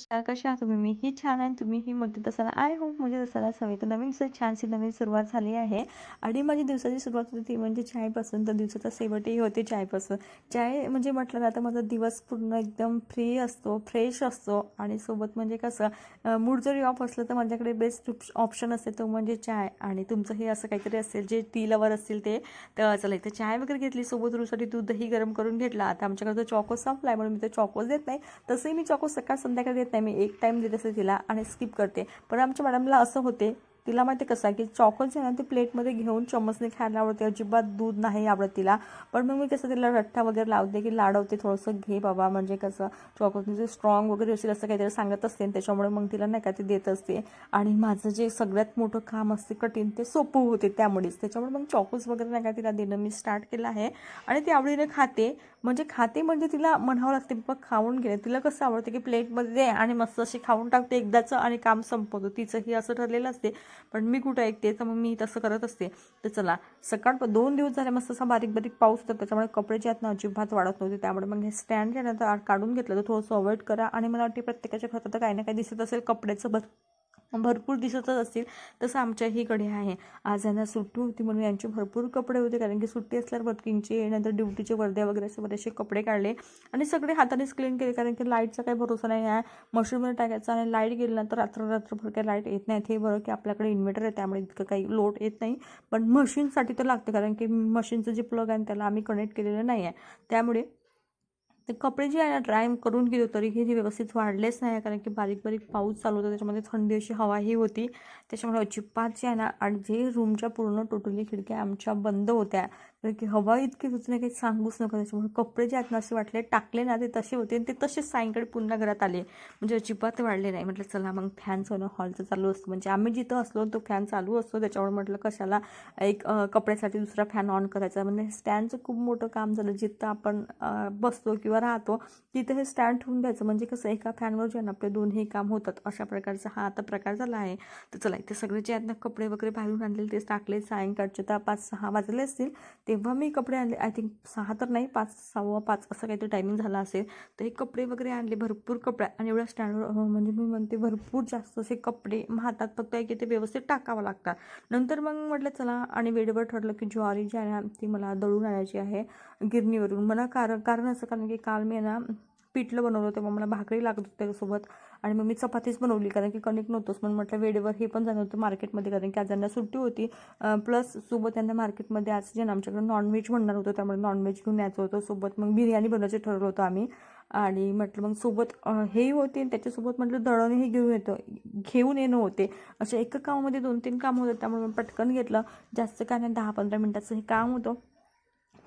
नमस्कार कशा आहात तुम्ही? मी ही छान आहे तुम्ही ही मदत असाल आय होप म्हणजे असायला सवय तर नवीन सर छानशी नवीन सुरुवात झाली आहे. आणि माझी दिवसाची सुरुवात होती ती म्हणजे चायपासून. तर दिवसाचा शेवटही होते चायपासून. चाय म्हणजे म्हटलं ना तर माझा दिवस पूर्ण एकदम फ्री असतो फ्रेश असतो. आणि सोबत म्हणजे कसं मूड जरी ऑफ असलं तर माझ्याकडे बेस्ट ऑप्शन असते तो म्हणजे चाय. आणि तुमचं हे असं काहीतरी असेल जे टी लवर असतील ते तर चला इथं चाय वगैरे घेतली. सोबत रुसाठी दूधही गरम करून घेतला. आता आमच्याकडे तो चॉकोस संपला आहे म्हणून मी तर चॉकोस देत नाही. तसंही मी चॉकोस सकाळ संध्याकाळ देत नाही मी एक टाईम देत असते तिला आणि स्किप करते. पण आमच्या मॅडमला असं होते तिला माहिती कसं आहे की चॉकोस आहे ना ते प्लेटमध्ये घेऊन चमचने खायला आवडते. अजिबात दूध नाही आवडत तिला. पण मग मी कसं तिला रठ्ठा वगैरे लावते की लाडवते थोडंसं घे बाबा. म्हणजे कसं चॉकोसने जे स्ट्रॉंग वगैरे असेल असं काहीतरी सांगत असते आणि त्याच्यामुळे मग तिला नाही का ते देत असते. आणि माझं जे सगळ्यात मोठं काम असते कठीण ते सोपं होते त्यामुळेच. त्याच्यामुळे मग चॉकोस वगैरे नाही का तिला देणं मी स्टार्ट केलं आहे. आणि ती आवडीने खाते. म्हणजे खाते म्हणजे तिला म्हणावं लागते बाबा खाऊन घे. तिला कसं आवडते की प्लेटमध्ये दे आणि मस्त अशी खाऊन टाकते एकदाचं आणि काम संपवतो. तिचंही असं ठरलेलं असते. पण मी कुठं ऐकते तर मग मी तसं करत असते. तर चला सकाळ दोन दिवस झाले मस्त असा बारीक बारीक पाऊस तर त्याच्यामुळे कपडे जे आहेत ना अजिबात वाढत नव्हते त्यामुळे मग हे स्टँड जे आहे ना तर काढून घेतलं. तर थोडंसं अवॉइड करा आणि मला वाटते प्रत्येकाच्या घरात तर काही ना काही दिसत असेल कपड्याचं बस भरपूर दिसतच असतील. तसं आमच्याहीकडे आहे. आज यांना सुट्टी होती म्हणून यांचे भरपूर कपडे होते कारण की सुट्टी असल्यावर वर्किंगचे नंतर ड्युटीचे वर्ध्या वगैरे असे बरेचसे कपडे काढले. आणि सगळे हातानेच क्लीन केले कारण की लाईटचा काही भरोसा नाही आहे. मशीनमध्ये टाकायचा आणि लाइट गेली ना तर रात्र रात्रभर काही लाइट येत नाही. हे बरं की आपल्याकडे इन्व्हर्टर आहे त्यामुळे इतकं काही लोड येत नाही. पण मशीनसाठी तर लागतं कारण की मशीनचं जे प्लग आहे त्याला आम्ही कनेक्ट केलेलं नाही आहे. त्यामुळे ते कपडे जे आहे ना ड्राय करून गेलो तरीही ते व्यवस्थित वाढलेच नाही कारण की बारीक बारीक पाऊस चालू होता त्याच्यामध्ये थंडी अशी हवाही होती. त्याच्यामुळे अजिबात जे आहे ना आणि जे रूमच्या पूर्ण टोटली खिडक्या आमच्या बंद होत्या. कारण की हवा इतकी होती काही सांगूच नका त्याच्यामुळे. कपडे जे आहेत ना असे वाटले टाकले ना ते तसे होते आणि ते तसेच सायंकाळी पुन्हा घरात आले. म्हणजे अजिबात वाढले नाही. म्हटलं चला मग फॅन सोनं हॉलचं चालू असतो. म्हणजे आम्ही जिथं असलो तो फॅन चालू असतो. त्याच्यामुळे म्हटलं कशाला एक कपड्यासाठी दुसरा फॅन ऑन करायचा? म्हणजे स्टँडचं खूप मोठं काम झालं. जिथं आपण बसतो किंवा राहतो तिथं हे स्टँड ठेवून द्यायचं. म्हणजे कसं एका फॅनवर जे ना आपले दोन्ही काम होतात. अशा प्रकारचा हा आता प्रकार झाला आहे. तर चला इथे सगळे जे आहेत ना कपडे वगैरे बाहेरून आणलेले तेच टाकले. सायंकाळचे तर पाच सहा वाजले असतील. तेव्हा मी कपडे आणले. आय थिंक सहा तर नाही पाच सहावा पाच असं काहीतरी टायमिंग झाला असेल. तर हे कपडे वगैरे आणले भरपूर कपडे. आणि एवढ्या स्टँडवर म्हणजे मी म्हणते भरपूर जास्त असे कपडे मग हातात फक्त आहे की ते व्यवस्थित टाकावं लागतात. नंतर मग म्हटलं चला. आणि वेळेवर ठरलं की ज्वारी जी आहे ना ती मला दळून आणायची आहे गिरणीवरून. मला कारण कारण असं कारण की काल मी ना पिठलं बनवलं तेव्हा मला भाकरी लागत होती त्याच्यासोबत. आणि मग मी चपातीच बनवली कारण की कणिक नव्हतंच. म्हणून म्हटलं वेळेवर हे पण जाणं होतं मार्केटमध्ये कारण की आज सुट्टी होती प्लस सोबत त्यांना मार्केटमध्ये आज जे आमच्याकडे नॉनव्हेज म्हणणार होतं त्यामुळे नॉनव्हेज घेऊन यायचं होतं. सोबत मग बिर्याणी बनवायचं ठरवलं होतं आम्ही. आणि म्हटलं मग सोबत हेही होते त्याच्यासोबत म्हटलं दळणही घेऊन येतं घेऊन येणं होते. अशा एका कामामध्ये दोन तीन कामं होतं त्यामुळे पटकन घेतलं. जास्त काय नाही दहा पंधरा मिनटाचं हे काम होतं.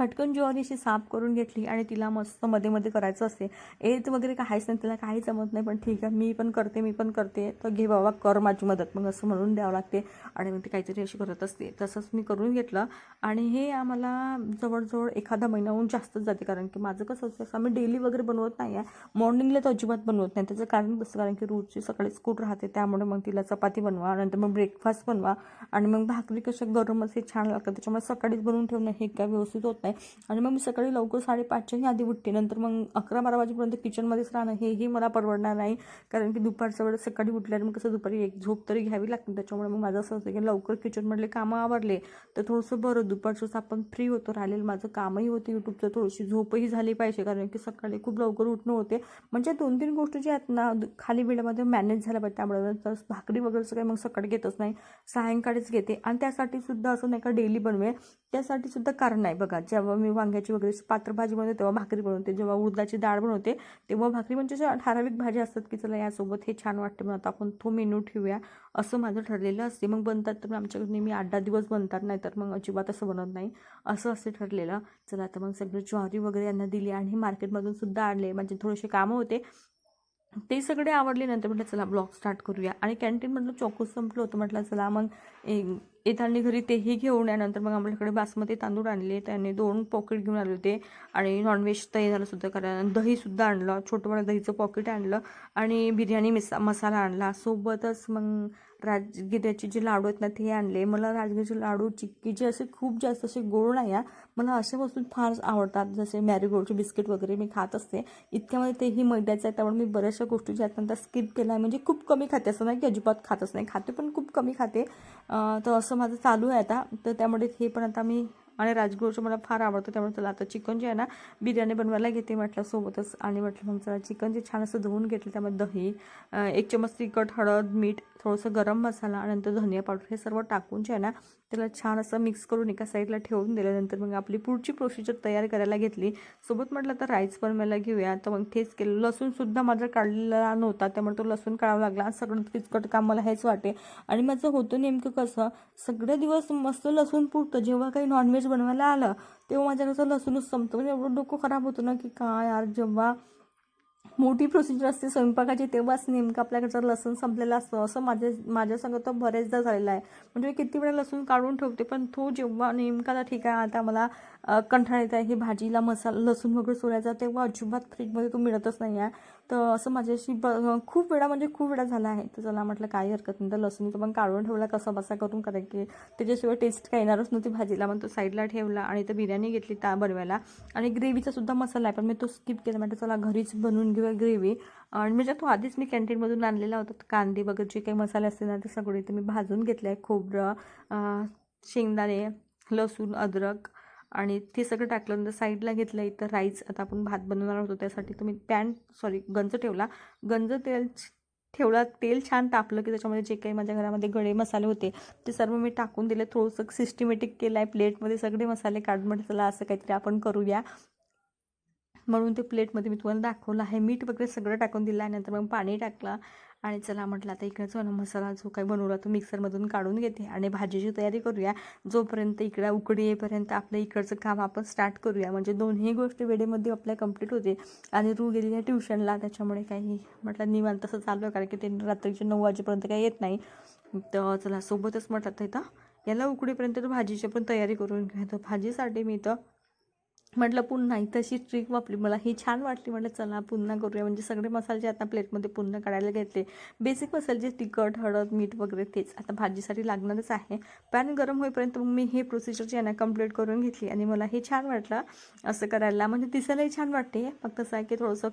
फटकन ज्वारीशी साफ करून घेतली आणि तिला मस्त मध्ये मध्ये करायचं असते येत वगैरे काहीच नाही तिला काही जमत नाही पण ठीक आहे मी पण करते मी पण करते. तर घे बाबा कर माझी मदत. मग असं म्हणून द्यावं लागते. आणि मग ते काहीतरी अशी करत असते. तसंच मी करून घेतलं. आणि हे आम्हाला जवळजवळ एखादा महिन्याहून जास्तच जाते. कारण की माझं कसं असतं आम्ही डेली वगैरे बनवत नाही आहे. मॉर्निंगला तर अजिबात बनवत नाही. त्याचं कारण कसं कारण की रोजची सकाळी स्कूट राहते त्यामुळे मग तिला चपाती बनवा नंतर मग ब्रेकफास्ट बनवा. आणि मग भाकरी कशा गरम असे छान लागतात त्याच्यामुळे सकाळीच बनवून ठेवणं हे काय व्यवस्थित होत नाही. आणि मग मी सकाळी लवकर साडेपाचच्याही आधी उठते. नंतर मग अकरा बारा वाजेपर्यंत किचनमध्येच राहणं हेही मला परवडणार नाही. कारण की दुपारचं वेळ सकाळी उठल्यावर मग कसं दुपारी एक झोप तरी घ्यावी लागते. त्याच्यामुळे मग माझं असं होतं की लवकर किचनमधले कामं आवरले तर थोडंसं बरं. दुपारचं आपण फ्री होतो राहिलेलं माझं कामही होतं यूट्यूबचं थोडीशी झोपही झाली पाहिजे. कारण की सकाळी खूप लवकर उठणं होते. म्हणजे दोन तीन गोष्टी ज्या आहेत ना खाली वेळेमध्ये मॅनेज झाल्या पाहिजे. त्यामुळे तर भाकरी वगैरेचं काही मग सकाळी घेतच नाही. सायंकाळीच घेते. आणि त्यासाठी सुद्धा असं नाही का डेली बनवेल त्यासाठी सुद्धा कारण आहे बघा. जेव्हा मी वांग्याची वगैरे पात्र भाजी बनवते तेव्हा भाकरी बनवते. जेव्हा उडदाची डाळ बनवते तेव्हा भाकरी म्हणजे अशा ठराविक भाज्या असतात की चला यासोबत हे छान वाटते म्हणून आता आपण तो मेनू ठेवूया. असं माझं ठरलेलं असते. मग बनतात तर आमच्याकडे नेहमी आठ दहा दिवस बनतात नाही तर मग अजिबात असं बनत नाही. असं असते ठरलेलं. चला आता मग सगळं ज्वारी वगैरे यांना दिली आणि मार्केटमधून सुद्धा आणले. म्हणजे थोडेसे कामं होते. ते सगळे आवडले नंतर म्हटलं चला ब्लॉग स्टार्ट करूया. आणि कॅन्टीनमधलं चोकोस संपलं होतं म्हटलं चला मग येताना घरी तेही घेऊन यानंतर मग आपल्याकडे बासमती तांदूळ आणले त्याने दोन पॉकेट घेऊन आले होते. आणि नॉनव्हेज तयार सुद्धा कारण दहीसुद्धा आणलं छोटं दहीचं पॉकेट आणलं. आणि बिर्याणी मिसा मसाला आणला. सोबतच मग राजगिऱ्याचे जे लाडू आहेत ना ते आणले. मला राजगिरीचे लाडू चिक्कीचे असे खूप जास्त असे गोड नाही आहे मला अशा वस्तू फार आवडतात जसे मॅरीगोल्डचे बिस्किट वगैरे मी खात असते. इतक्यामध्ये तेही मैद्याचं आहे त्यामुळे मी बऱ्याचशा गोष्टी ज्या आहेत ना त्या स्किप केल्या आहे म्हणजे खूप कमी खाते. असं नाही की अजिबात खातच नाही. खाते पण खूप कमी खाते. तर असं माझं चालू आहे आता. तर त्यामुळे हे पण आता मी आणि राजगुरूचं मला फार आवडतं. त्यामुळे चला आता चिकन जे आहे ना बिर्याणी बनवायला घेते म्हटलं सोबतच. आणि म्हटलं मग चला चिकन जे छान असं धुवून घेतलं त्यामध्ये दही एक चमच तिखट हळद मीठ थोडंसं गरम मसाला आणि नंतर धनिया पावडर हे सर्व टाकून जे आहे ना त्याला छान असं मिक्स करून एका साईडला ठेवून दिल्यानंतर मग आपली पुढची प्रोसिजर तयार करायला घेतली. सोबत म्हटलं तर राईस बनवायला घेऊया. तर मग ठेच केलं. लसूणसुद्धा माझा काढलेला नव्हता त्यामुळे तो लसूण काढावा लागला सगळं किचकट काम मला हेच वाटे. आणि माझं होतं नेमकं कसं सगळे दिवस मस्त लसूण पुरतं. जेव्हा काही नॉनव्हेज बनवायला आलं तेव्हा माझ्याकडचं लसूणच संपतं. म्हणजे एवढं डोकं खराब होतं ना की काय यार जेव्हा मोठी प्रोसिजर असते स्वयंपाकाची तेव्हाच नेमकं आपल्याकडचं लसूण संपलेलं असतं. असं माझ्या माझ्या तर बरेचदा झालेलं आहे. म्हणजे किती वेळा लसूण काढून ठेवते पण तो जेव्हा नेमका तर ठीक आहे आता मला अ, येत आहे ही भाजीला मसाला लसूण वगैरे सोडायचा तेव्हा अजिबात फ्रीजमध्ये तो मिळतच नाही आहे तर असं माझ्याशी ब खूप वेळा म्हणजे खूप वेळा झाला आहे. तर चला म्हटलं काही हरकत नाही. तर लसूण तर पण काढून ठेवला कसा बसा करून कारण की त्याच्याशिवाय टेस्ट काही येणारच नव्हती भाजीला. मग तो साईडला ठेवला आणि तर बिर्याणी घेतली त्या बनवायला. आणि ग्रेव्हीचा सुद्धा मसाला आहे पण मी तो स्किप केला. म्हटलं चला घरीच बनवून घेऊया ग्रेव्ही आणि म्हणजे तो आधीच मी कॅन्टीनमधून आणलेला होता. कांदे वगैरे जे काही मसाले असते ना ते सगळे ते मी भाजून घेतले आहे खोबरं शेंगदाणे लसूण अद्रक. आणि ते सगळं टाकल्यानंतर साईडला घेतलं इथं राईस. आता आपण भात बनवणार होतो त्यासाठी तुम्ही पॅन सॉरी गंज ठेवला. गंज तेल ठेवला तेल छान तापलं की त्याच्यामध्ये जे काही माझ्या घरामध्ये गळे मसाले होते ते सर्व मी टाकून दिले. थोडंसं सिस्टमॅटिक केलं आहे प्लेटमध्ये सगळे मसाले काढून म्हटलं चला असं काहीतरी आपण करूया. म्हणून ते प्लेटमध्ये मी तुम्हाला दाखवलं आहे. मीठ वगैरे सगळं टाकून दिलं आहे नंतर मग पाणी टाकलं. आणि चला म्हटलं आता इकडे जो ना मसाला जो काही बनवला तो मिक्सरमधून काढून घेते आणि भाजीची तयारी करूया. जोपर्यंत इकडे उकडी येईपर्यंत आपलं इकडचं काम आपण स्टार्ट करूया. म्हणजे दोन्ही गोष्टी वेळेमध्ये आपल्या कंप्लीट होते आणि रू गेलेली आहे ट्युशनला त्याच्यामुळे काही म्हटलं निवांत तसं चालू आहे. कारण की ते रात्रीचे नऊ वाजेपर्यंत काही येत नाही. तर चला सोबतच म्हटलं तर इथं याला उकडीपर्यंत तर भाजीची पण तयारी करून घ्या तर भाजीसाठी मी इथं म्हटलं पुन्हा ही तशी ट्रिक वापरली. मला ही छान वाटली. म्हटलं चला पुन्हा करूया. म्हणजे सगळे मसाले जे आता प्लेटमध्ये पुन्हा काढायला घेतले. बेसिक मसाले जे तिखट हळद मीठ वगैरे तेच. आता भाजीसाठी लागणारच आहे. पॅन गरम होईपर्यंत मग मी हे प्रोसिजर जे आहे ना कंप्लीट करून घेतली. आणि मला हे छान वाटलं असं करायला. म्हणजे दिसायलाही छान वाटते. फक्त असं आहे की थोडंसं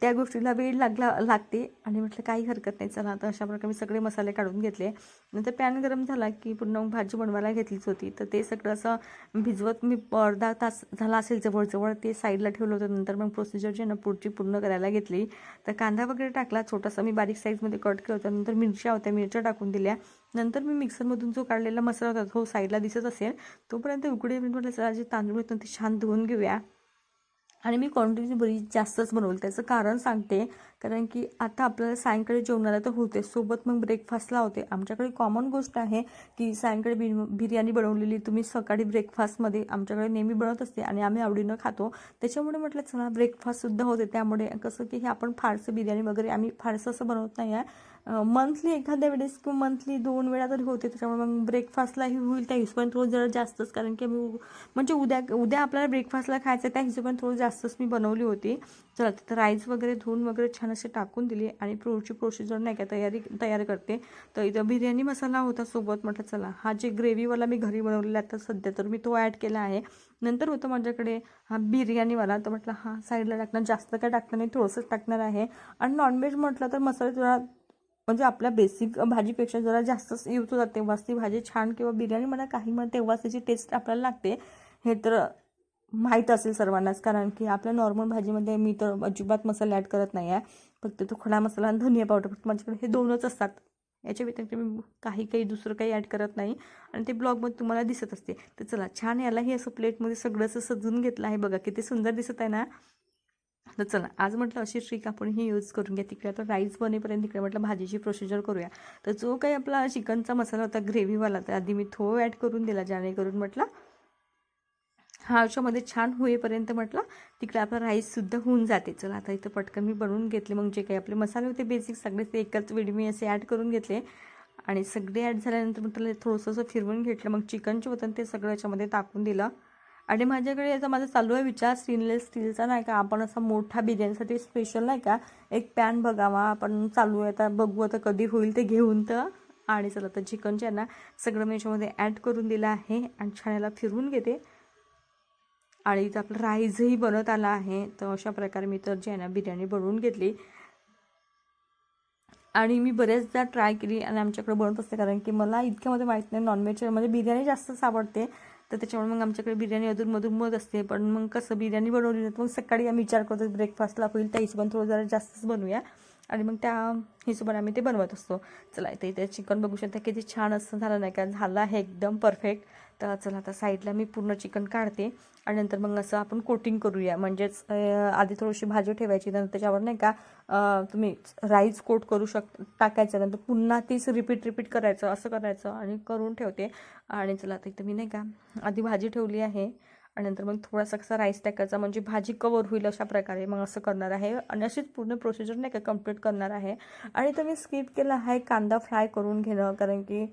त्या गोष्टीला वेळ लागला लागते आणि म्हटलं काही हरकत नाही चला आता अशा प्रकारे मी सगळे मसाले काढून घेतले. नंतर पॅन गरम झाला की पुन्हा मग भाजी बनवायला घेतलीच होती. तर ते सगळं असं भिजवत मी अर्धा तास झाला असेल जवळजवळ ते साईडला ठेवलं होतं. नंतर मग प्रोसिजर जी ना पुढची पूर्ण करायला घेतली. तर कांदा वगैरे टाकला छोटासा मी बारीक साईजमध्ये कट केला होता. नंतर मिरच्या होत्या मिरच्या टाकून दिल्या. नंतर मी मिक्सरमधून जो काढलेला मसाला होता तो साईडला दिसत असेल तोपर्यंत उकडे म्हटलं चला जे तांदूळ आहेत ते छान धुवून घेऊया. आणि मी क्वांटिटी बरीच जास्तच बनवली. त्याचं कारण सांगते. कारण की आता आपल्याला सायंकाळी जेवणाला तर होते सोबत मग ब्रेकफास्टला होते. आमच्याकडे कॉमन गोष्ट आहे की सायंकाळी बि बिर्याणी बनवलेली. तुम्ही सकाळी ब्रेकफास्टमध्ये आमच्याकडे नेहमी बनवत असते आणि आम्ही आवडीनं खातो. त्याच्यामुळे म्हटलं चला ब्रेकफास्टसुद्धा होते. त्यामुळे कसं की हे आपण फारसं बिर्याणी वगैरे आम्ही फारसं असं बनवत नाही आहे. मंथली एखाद्या वेळेस किंवा मंथली दोन वेळा तरी होते त्याच्यामुळे मग ब्रेकफास्टलाही होईल त्या हिशोबाने थोडं जरा जास्तच. कारण की आम्ही म्हणजे उद्या उद्या आपल्याला ब्रेकफास्टला खायचं आहे त्या हिशोबाने थोडं जास्तच मी बनवली होती. चला तिथं राईस वगैरे धुवून वगैरे छान असे टाकून दिली आणि पुढची प्रोसिजर नाही का तयारी तयार करते. तर इथं बिर्याणी मसाला होता सोबत म्हटलं चला हा जे ग्रेव्हीवाला मी घरी बनवलेला आहे आता सध्या तर मी तो ॲड केला आहे. नंतर होतं माझ्याकडे हा बिर्याणीवाला तर म्हटलं हा साईडला टाकणार जास्त काय टाकणार नाही थोडंसंच टाकणार आहे. आणि नॉनव्हेज म्हटलं तर मसाला थोडा म्हणजे आपल्या बेसिक भाजीपेक्षा जरा जास्तच यूज होतात तेव्हाच ती भाजी छान किंवा बिर्याणी म्हणा काही म्हणा तेव्हाच त्याची टेस्ट आपल्याला लागते. हे तर माहीत असेल सर्वांनाच कारण की आपल्या नॉर्मल भाजीमध्ये मी तर अजिबात मसाला ॲड करत नाही आहे फक्त तो खडा मसाला आणि धनिया पावडर फक्त माझ्याकडे हे दोनच असतात. याच्या व्यतिरिक्त मी काही काही दुसरं काही ॲड करत नाही. आणि ते ब्लॉगमध्ये तुम्हाला दिसत असते. तर चला छान यालाही असं प्लेटमध्ये सगळं असं सजून घेतलं आहे बघा. किती सुंदर दिसत आहे ना? तर चला आज म्हटलं अशी ट्रिक आपण ही यूज करून घ्या. तिकडे आता राईस बनेपर्यंत तिकडे म्हटलं भाजीची प्रोसिजर करूया. तर जो काही आपला चिकनचा मसाला होता ग्रेव्हीवाला तर आधी मी थो ॲड करून दिला. जेणेकरून म्हटलं हा अशामध्ये छान होईपर्यंत म्हटलं तिकडे आपला राईससुद्धा होऊन जाते. चला आता इथं पटकन मी बनवून घेतले. मग जे काही आपले मसाले होते बेसिक सगळे ते एकच वेळी मी असे ॲड करून घेतले. आणि सगळे ॲड झाल्यानंतर म्हटलं थोडंसं असं फिरवून घेतलं. मग चिकनचे होतं ते सगळं याच्यामध्ये टाकून दिलं. आणि माझ्याकडे याचा माझा चालू आहे विचार स्टेनलेस स्टीलचा नाही का? आपण असा मोठा बिर्याणीसाठी स्पेशल नाही का? एक पॅन बघावा. आपण चालू आहे आता बघू आता कधी होईल ते घेऊन तर. आणि चला तर चिकनचे आहे ना सगळं मी याच्यामध्ये ॲड करून दिलं आहे. आणि छान याला फिरवून घेते. आणि इथं आपलं राईसही बनत आला आहे. तर अशा प्रकारे मी तर जे आहे ना बिर्याणी बनवून घेतली. आणि मी बऱ्याचदा ट्राय केली आणि आमच्याकडे बनत असते. कारण की मला इतक्यामध्ये माहीत नाही नॉनव्हेजच्या म्हणजे बिर्याणी जास्तच आवडते तर त्याच्यामुळे मग आमच्याकडे बिर्याणी अधूनमधून मध असते. पण मग कसं बिर्याणी बनवली नाही मग सकाळी आम्ही विचार करतो ब्रेकफास्टला होईल त्या हिशोबाने थोडं जरा जास्तच बनवूया. आणि मग त्या हिशोबाने आम्ही ते बनवत असतो. चला इथे इथे चिकन बघू शकता किती छान असं झालं नाही का? झालं आहे एकदम परफेक्ट तर चला आता साईडला मी पूर्ण चिकन काढते आणि नंतर मग असं आपण कोटिंग करूया. म्हणजेच आधी थोडीशी भाजी ठेवायची नंतर त्याच्यावर नाही का तुम्ही राईस कोट करू शक टाकायचं नंतर पुन्हा तीच रिपीट रिपीट करायचं असं करायचं आणि करून ठेवते. आणि चला आता इथं मी नाही का आधी भाजी ठेवली आहे. आणि नंतर मग थोडासा कसा राईस टाकायचा म्हणजे भाजी कवर होईल अशा प्रकारे मग असं करणार आहे. आणि अशीच पूर्ण प्रोसिजर नाही का कंप्लीट करणार आहे. आणि तर मी स्किप केला आहे कांदा फ्राय करून घेणं कारण की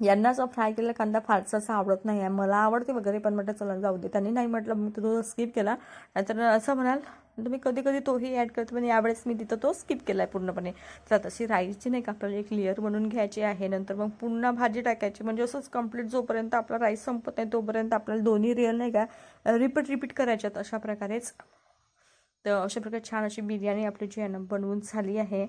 यांना जो फ्राय केलेला कांदा फारसा असा आवडत नाही आहे मला आवडते वगैरे पण म्हटलं चला जाऊ दे. त्यांनी नाही म्हटलं मी तो स्किप केला. नाहीतर असं म्हणाल तुम्ही कधी कधी तोही ॲड करतो पण यावेळेस मी तिथं तो स्किप केला आहे पूर्णपणे. तर तशी राईसची नाही का आपल्याला एक लेअर बनवून घ्यायची आहे. नंतर मग पुन्हा भाजी टाकायची. म्हणजे असंच कंप्लीट जोपर्यंत आपला राईस संपत नाही तोपर्यंत आपल्याला दोन्ही रिअल नाही का रिपीट रिपीट करायच्यात अशा प्रकारेच. तर अशा प्रकारे छान अशी बिर्याणी आपली जी आहे ना बनवून झाली आहे.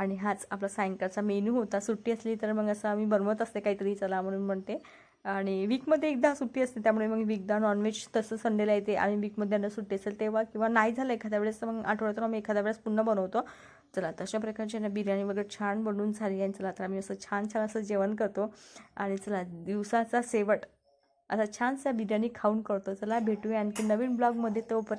आणि हाच आपला सायंकाळचा मेनू होता. सुट्टी असली तर मग असं आम्ही बनवत असते काहीतरी चला म्हणून म्हणते. आणि वीकमध्ये एकदा सुट्टी असते त्यामुळे मग वीकदा नॉनव्हेज तसं संडेला येते. आणि वीकमध्ये यांना सुट्टी असेल तेव्हा किंवा नाही झालं एखाद्या वेळेस तर मग आठवड्यातून आम्ही एखाद्या वेळेस पुन्हा बनवतो. चला तशा प्रकारची ना बिर्याणी वगैरे छान बनवून झाली आणि चला तर आम्ही असं छान छान असं जेवण करतो. आणि चला दिवसाचा शेवट. असा छानसा बिर्याणी खाऊन करतो. चला भेटूया आणखी नवीन ब्लॉगमध्ये तोपर्यंत.